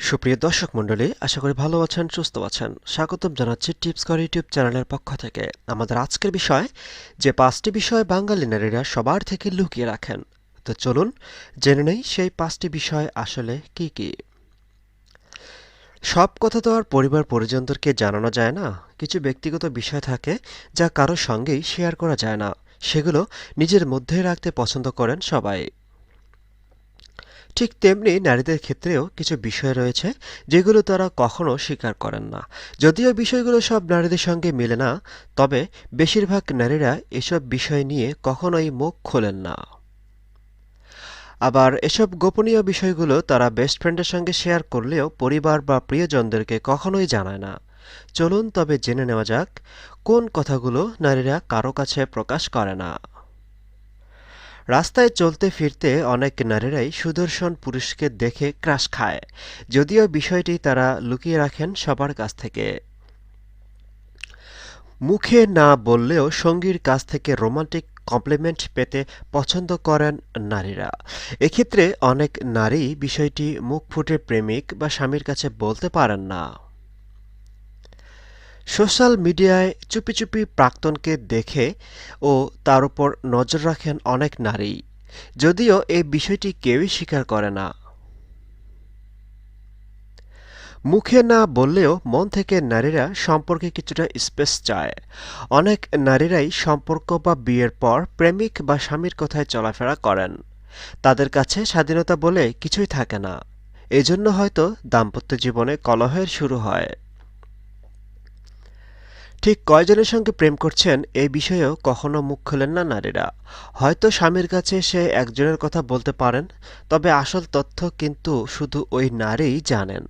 সুপ্রিয় দর্শক মণ্ডলী, আশা করি ভালো আছেন, সুস্থ আছেন। স্বাগতম জানাচ্ছি টিপস কর ইউটিউব চ্যানেলের পক্ষ থেকে। আমাদের আজকের বিষয়, যে পাঁচটি বিষয় বাঙালি নারীরা সবার থেকে লুকিয়ে রাখেন। তো চলুন, জেনে নেই সেই পাঁচটি বিষয় আসলে কি কি। সব কথা তো আর পরিবার পরিজনদেরকে জানানো যায় না। কিছু ব্যক্তিগত বিষয় থাকে যা কারোর সঙ্গেই শেয়ার করা যায় না। সেগুলো নিজের মধ্যে রাখতে পছন্দ করেন সবাই। ঠিক তেমনি নারীদের ক্ষেত্রেও কিছু বিষয় রয়েছে যেগুলো তারা কখনো স্বীকার করেন না। যদিও বিষয়গুলো সব নারীদের সঙ্গে মেলে না, তবে বেশিরভাগ নারীরা এসব বিষয় নিয়ে কখনোই মুখ খোলেন না। আবার এসব গোপনীয় বিষয়গুলো তারা বেস্ট ফ্রেন্ডের সঙ্গে শেয়ার করলেও পরিবার বা প্রিয়জনদেরকে কখনোই জানায় না। চলুন তবে জেনে নেওয়া যাক, কোন কথাগুলো নারীরা কারও কাছে প্রকাশ করে না। রাস্তায় চলতে ফিরতে অনেক নারীরাই সুদর্শন পুরুষকে দেখে ক্রাশ খায়, যদিও বিষয়টি তারা লুকিয়ে রাখেন সবার কাছ থেকে। মুখে না বললেও সঙ্গীর কাছ থেকে রোমান্টিক কমপ্লিমেন্ট পেতে পছন্দ করেন নারীরা। এক্ষেত্রে অনেক নারী বিষয়টি মুখ ফুটে প্রেমিক বা স্বামীর কাছে বলতে পারেন না। সোশ্যাল মিডিয়ায় চুপি চুপি প্রাক্তনকে দেখে ও তার উপর নজর রাখেন অনেক নারী। যদিও এই বিষয়টি কেউই স্বীকার করে না। মুখে না বললেও মন থেকে নারীরা সম্পর্কে কিছুটা স্পেস চায়। অনেক নারীরাই সম্পর্ক বা বিয়ের পর প্রেমিক বা স্বামীর কথায় চলাফেরা করেন। তাদের কাছে স্বাধীনতা বলে কিছুই থাকে না। এজন্য হয়তো দাম্পত্য জীবনে কলহের শুরু হয়। ঠিক কয়জনের সঙ্গে প্রেম করছেন এই বিষয়েও কখনো মুখ খোলেন না নারীরা। হয়তো স্বামীর কাছে সে একজনের কথা বলতে পারেন, তবে আসল তথ্য কিন্তু শুধু ওই নারীই জানেন।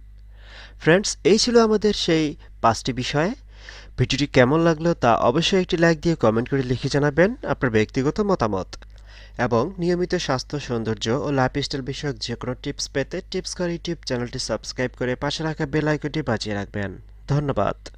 ফ্রেন্ডস, এই ছিল আমাদের সেই পাঁচটি বিষয়ে। ভিডিওটি কেমন লাগল তা অবশ্যই একটি লাইক দিয়ে কমেন্ট করে লিখে জানাবেন আপনার ব্যক্তিগত মতামত। এবং নিয়মিত স্বাস্থ্য, সৌন্দর্য ও লাইফস্টাইল বিষয়ক যে কোনো টিপস পেতে টিপস কর ইউটিউব চ্যানেলটি সাবস্ক্রাইব করে পাশে রাখা বেল আইকনটি বাজিয়ে রাখবেন। ধন্যবাদ।